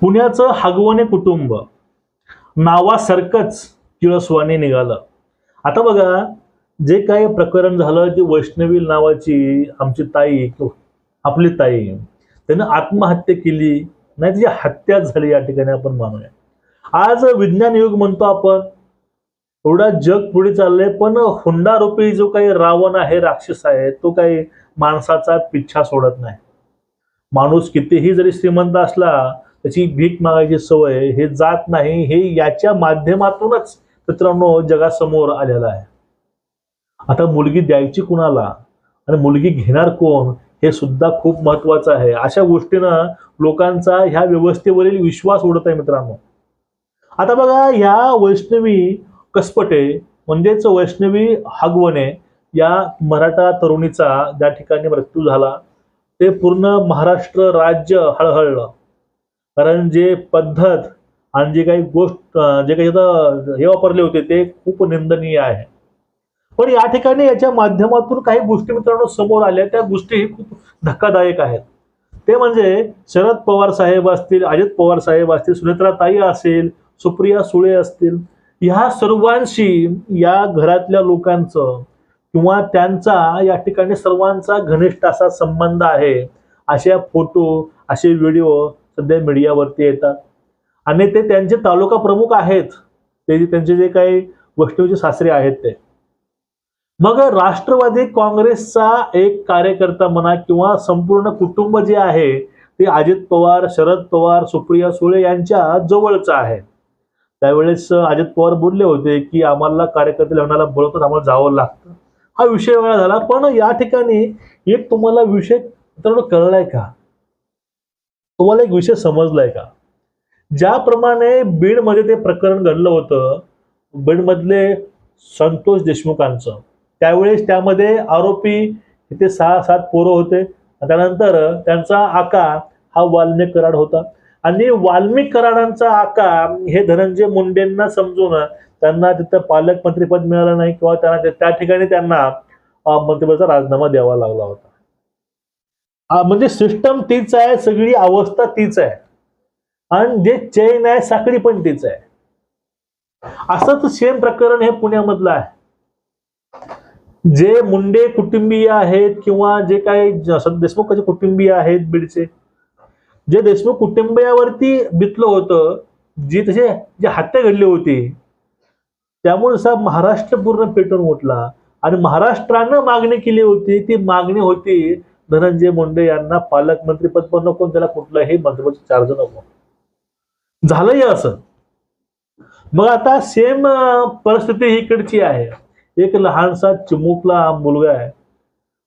पुण्याचं हगवणे कुटुंब. नावासारखंच किळसवाने निघालं. आता बघा जे काही प्रकरण झालं ती वैष्णवी नावाची आमची ताई आपली ताई त्यानं आत्महत्या केली. नाही तिची हत्या झाली या ठिकाणी आपण मानूया. आज विज्ञान युग म्हणतो आपण. एवढा जग पुढे चाललंय पण हुंडारूपी जो काही रावण आहे राक्षस आहे तो काही माणसाचा पिच्छा सोडत नाही. माणूस कितीही जरी श्रीमंत असला त्याची भीक मागायची सवय हे जात नाही हे याच्या माध्यमातूनच मित्रांनो जगासमोर आलेलं आहे. आता मुलगी द्यायची कुणाला? आणि मुलगी घेणार कोण? हे सुद्धा खूप महत्वाचं आहे. अशा गोष्टीनं लोकांचा ह्या व्यवस्थेवरील विश्वास उडत आहे मित्रांनो. आता बघा ह्या वैष्णवी कसपटे म्हणजेच वैष्णवी हागवणे या मराठा तरुणीचा ज्या ठिकाणी मृत्यू झाला ते पूर्ण महाराष्ट्र राज्य हळहळलं. कारण जे पद्धत आणि जे काही गोष्ट जे काही हे वापरले होते ते खूप निंदनीय आहे. पण या ठिकाणी याच्या माध्यमातून काही गोष्टी मित्रांनो समोर आल्या. त्या गोष्टी खूप धक्कादायक आहेत. ते म्हणजे शरद पवार साहेब असतील अजित पवार साहेब असतील सुनेत्रा ताई असेल सुप्रिया सुळे असतील ह्या सर्वांशी या घरातल्या लोकांचं किंवा त्यांचा या ठिकाणी सर्वांचा घनिष्ठ असा संबंध आहे. अशा फोटो असे व्हिडिओ सध्या मीडियावरती येतात. आणि ते त्यांचे तालुका प्रमुख आहेत. ते त्यांचे जे काही वैष्णवचे सासरे आहेत ते. मग राष्ट्रवादी काँग्रेसचा एक कार्यकर्ता म्हणा किंवा संपूर्ण कुटुंब जे आहे ते अजित पवार शरद पवार सुप्रिया सुळे यांच्या जवळचं आहे. त्यावेळेस अजित पवार बोलले होते की आम्हाला कार्यकर्ते लग्नाला बोलवतात आम्हाला जावं लागतं. हा विषय वेगळा झाला. पण या ठिकाणी एक तुम्हाला विषय मित्रांनो कळलाय का? तुम्हाला एक विषय समजलाय का? ज्याप्रमाणे बीडमध्ये ते प्रकरण घडलं होतं बीडमधले संतोष देशमुखांचं त्यावेळेस त्यामध्ये आरोपी इथे सहा सात पोरं होते. त्यानंतर त्यांचा आका हा वाल्मिक कराड होता. आणि वाल्मिक कराडांचा आका हे धनंजय मुंडेंना समजून त्यांना तिथं पालकमंत्रीपद मिळालं नाही किंवा त्यांना त्या ठिकाणी त्यांना मंत्रिपदाचा राजीनामा द्यावा लागला होता. म्हणजे सिस्टम तीच आहे सगळी अवस्था तीच आहे. आणि जे चैन आहे साखळी पण तीच आहे. असंच सेम प्रकरण हे पुण्यामधलं आहे. जे मुंडे कुटुंबीय आहेत किंवा जे काही देशमुखचे कुटुंबीय आहेत बीडचे जे देशमुख कुटुंबियावरती बितलं होतं जी तसे जे हत्या घडली होती त्यामुळे साहेब महाराष्ट्र पूर्ण पेटून उठला. आणि महाराष्ट्रानं मागणी केली होती ती मागणी होती धनंजय मुंडे यांना पालकमंत्रीपद पण नको त्याला कुठलंही मंत्रिपद चार्ज नको. झालंय असं. मग आता सेम परिस्थिती इकडची आहे. एक लहानसा चिमुकला मुलगा आहे.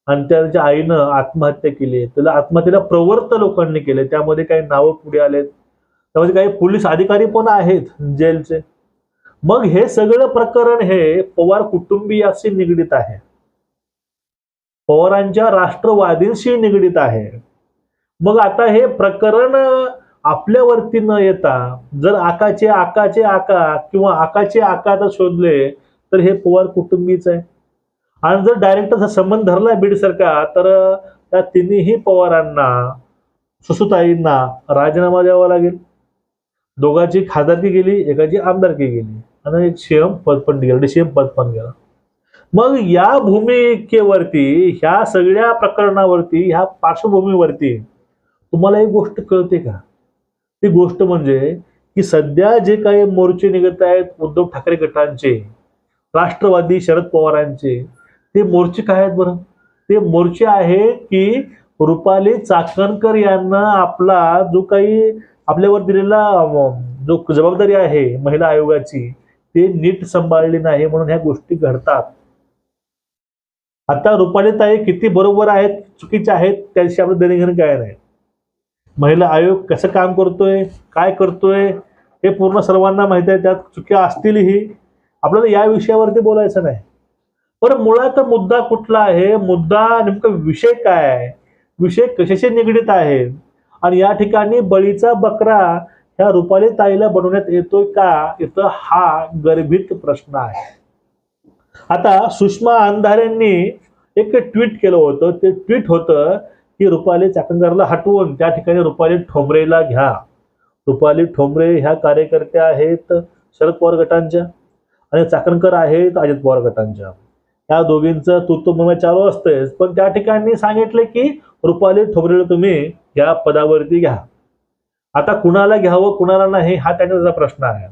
आणि त्याच्या आईनं आत्महत्या केली त्याला आत्महत्येला प्रवृत्त लोकांनी केले त्यामध्ये काही नावं पुढे आलेत. त्यामध्ये काही पोलीस अधिकारी पण आहेत जेलचे. मग हे सगळं प्रकरण हे पवार कुटुंबियाशी निगडीत आहे. पवारांच्या राष्ट्रवादींशी निगडीत आहे. मग आता हे प्रकरण आपल्यावरती न येता जर आकाचे आकाचे आका किंवा आकाचे आका जर शोधले तर हे पवार कुटुंबीच आहे. आणि जर डायरेक्ट संबंध धरला बीड सरकार तर त्या तिन्ही पवारांना सुसुताईंना राजीनामा द्यावा लागेल. दोघांची खासदारकी गेली एकाची आमदारकी गेली आणि एक सीएम पद पण गेलं डीसीएम पद पण गेलं. मग या भूमिकेवरती ह्या सगळ्या प्रकरणावरती ह्या पार्श्वभूमीवरती तुम्हाला एक गोष्ट कळते का? ती गोष्ट म्हणजे की सध्या जे काही मोर्चे निघत आहेत उद्धव ठाकरे गटांचे राष्ट्रवादी शरद पवारांचे ते मोर्चे काय आहेत बरं? ते मोर्चे आहेत की रुपाली चाकणकर यांना आपला जो काही आपल्यावर दिलेला जो जबाबदारी आहे महिला आयोगाची ते नीट सांभाळली नाही म्हणून ह्या गोष्टी घडतात. आता रुपाली ताई किती बरोबर आहेत चुकीच्या आहेत त्याविषयी आपलं देणेघेणं काय नाही. महिला आयोग कसं काम करतोय काय करतोय हे पूर्ण सर्वांना माहिती आहे त्यात चुक्या असतीलही. आपल्याला या विषयावरती बोलायचं नाही. पण मुळात मुद्दा कुठला आहे? मुद्दा नेमका विषय काय आहे? विषय कशाशी निगडीत आहे? आणि या ठिकाणी बळीचा बकरा ह्या रुपाली ताईला बनवण्यात येतोय का? इथं हा गर्भित प्रश्न आहे. आता सुषमा अंधारेंनी एक ट्विट केलं होतं. ते ट्विट होतं की रुपाली चाकणकरला हटवून त्या ठिकाणी रुपाली ठोंबरेला घ्या. रुपाली ठोंबरे ह्या कार्यकर्त्या आहेत शरद पवार गटांच्या आणि चाकणकर आहेत अजित पवार गटांच्या. त्या दोघींचं तुतुमय चालू असतेच पण त्या ठिकाणी सांगितले की रुपाली ठोंबरेला तुम्ही या पदावरती घ्या. आता कुणाला घ्यावं कुणाला नाही हा त्यांचा प्रश्न आहे.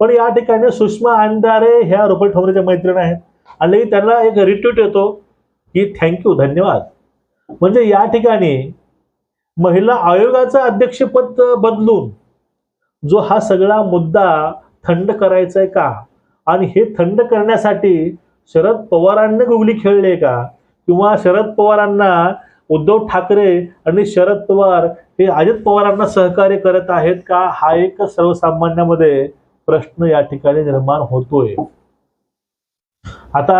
पण या ठिकाणी सुषमा अंधारे ह्या रुपाली ठोंबरेच्या मैत्रीण आहेत. आणि त्यांना एक रिट्वीट येतो. की थँक्यू धन्यवाद. म्हणजे या ठिकाणी महिला आयोगाचं अध्यक्षपद बदलून जो हा सगळा मुद्दा थंड करायचा आहे का? आणि हे थंड करण्यासाठी शरद पवारांनी गुगली खेळले का? किंवा शरद पवारांना उद्धव ठाकरे आणि शरद पवार हे अजित पवारांना सहकार्य करत आहेत का? हा एक सर्वसामान्यामध्ये प्रश्न या ठिकाणी निर्माण होतोय. आता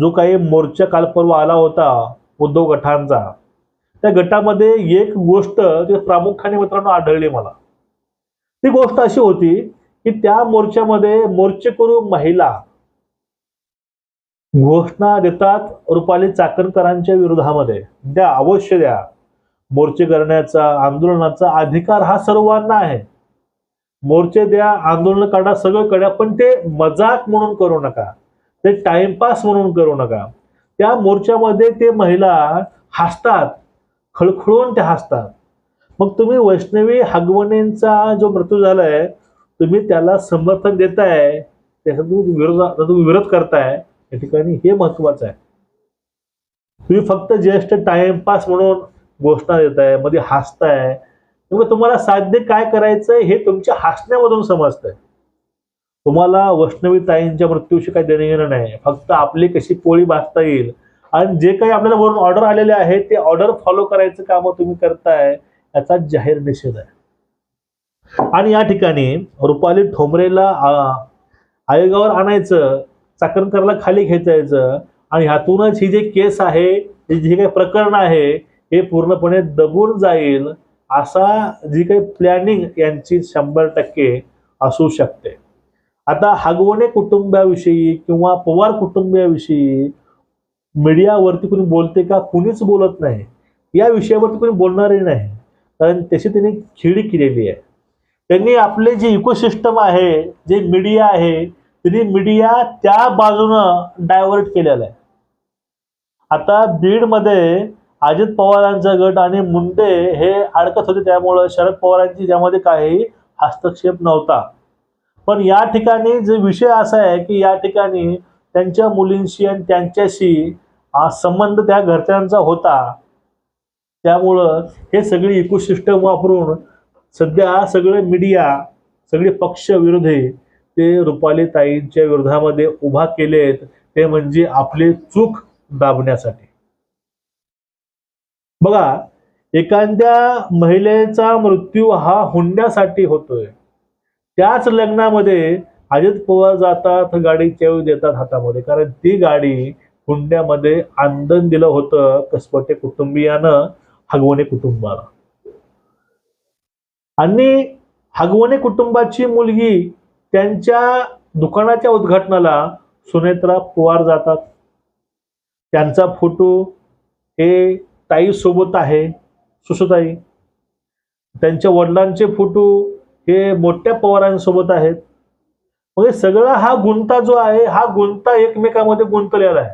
जो काही मोर्चा काल परवा आला होता उद्धव गटांचा त्या गटामध्ये एक गोष्ट जे प्रामुख्याने मित्रांनो आढळली मला. ती गोष्ट अशी होती की त्या मोर्चामध्ये मोर्चेकरू महिला घोषणा देतात रुपाली चाकणकरांच्या विरोधामध्ये. द्या अवश्य द्या. मोर्चे करण्याचा आंदोलनाचा अधिकार हा सर्वांना आहे. मोर्चे द्या आंदोलन काढा सगळं करा पण ते मजाक म्हणून करू नका. ते टाइमपास म्हणून करू नका. त्या मोर्चामध्ये ते महिला हसतात खळखळून ते हसतात. मग तुम्ही वैष्णवी हगवणेंचा जो मृत्यू झालाय तुम्ही त्याला समर्थन देताय त्याचा तुम्ही विरोध तुम्ही विरोध करताय या ठिकाणी हे महत्वाचं आहे. तुम्ही फक्त ज्येष्ठ टाइमपास म्हणून घोषणा देतायमध्ये हसताय. मग तुम्हाला साध्य काय करायचंय हे तुमच्या हसण्यामधून समजतंय. तुम्हाला वैष्णवी ताईंच्या मृत्यूशी काही देणं घेणं नाही. फक्त आपली कशी पोळी भाजता येईल. आणि जे काही आपल्याला वरून ऑर्डर आलेले आहे ते ऑर्डर फॉलो करायचं काम तुम्ही करताय याचा जाहीर निषेध आहे. आणि या ठिकाणी रुपाली ठोंबरेला आयोगावर आणायचं चाकणकरला खाली खेचायचं आणि ह्यातूनच ही जे केस आहे हे जे काही प्रकरण आहे हे पूर्णपणे दबून जाईल असा जी काही प्लॅनिंग यांची शंभर टक्के असू शकते. आता हगवणे कुटुंबाविषयी किंवा पवार कुटुंबियाविषयी मीडियावरती कोणी बोलते का कुणीच बोलत नाही या विषयावरती कोणी बोलणारही नाही. कारण त्याची त्यांनी खिडी केलेली आहे. त्यांनी आपले जे इकोसिस्टम आहे जे मीडिया आहे त्यांनी मीडिया त्या बाजूनं डायव्हर्ट केलेला आहे. आता बीडमध्ये अजित पवारांचा गट आणि मुंडे हे अडकत होते त्यामुळं शरद पवारांची ज्यामध्ये काही हस्तक्षेप नव्हता. पण या ठिकाणी जे विषय असा आहे की या ठिकाणी त्यांच्या मुलींशी आणि त्यांच्याशी हा संबंध त्या घरच्यांचा होता. त्यामुळं हे सगळे इकोसिस्टम वापरून सध्या सगळे मीडिया सगळे पक्ष विरोधी ते रुपाली ताईंच्या विरोधामध्ये उभा केलेत. ते म्हणजे आपली चूक दाबण्यासाठी. बघा एखाद्या महिलेचा मृत्यू हा हुंड्यासाठी होतोय. त्याच लग्नामध्ये अजित पवार जातात गाडी चेव देतात हातामध्ये. कारण ती गाडी हुंड्यामध्ये आंदन दिलं होतं कसपटे कुटुंबियानं हगवणे कुटुंबाला. आणि हगवणे कुटुंबाची मुलगी त्यांच्या दुकानाच्या उद्घाटनाला सुनेत्रा पवार जातात. त्यांचा फोटो हे ताई सोबत आहे सुसुताई. त्यांच्या वडिलांचे फोटो हे मोठ्या पवारांसोबत आहेत. म्हणजे सगळा हा गुंता जो आहे हा गुंता एकमेकामध्ये गुंतलेला आहे.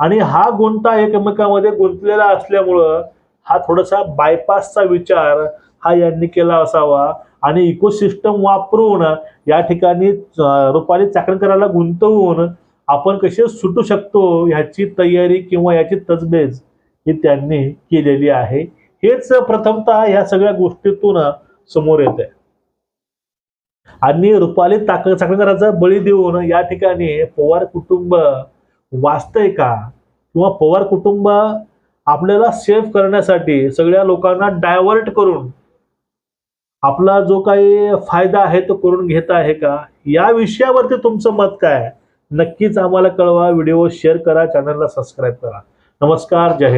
आणि हा गुंता एकमेकामध्ये गुंतलेला असल्यामुळं हा थोडासा बायपासचा विचार हा यांनी केला असावा. आणि इकोसिस्टम वापरून या ठिकाणी रुपाली चाकणकराला गुंतवून आपण कसे सुटू शकतो ह्याची तयारी किंवा याची तजबेज ही त्यांनी केलेली आहे. हेच प्रथमतः ह्या सगळ्या गोष्टीतून समोर येत आहे आणि रुपाली ताक चाकणकराचा बळी देऊन या ठिकाणी पवार कुटुंब वाचतंय का? किंवा पवार कुटुंब आपल्याला सेव्ह करण्यासाठी सगळ्या लोकांना डायव्हर्ट करून आपला जो काही फायदा आहे तो करून घेत आहे का? या विषयावरती तुमचं मत काय? नक्कीच आम्हाला कळवा. व्हिडिओ शेअर करा. चॅनलला सबस्क्राईब करा. नमस्कार. जय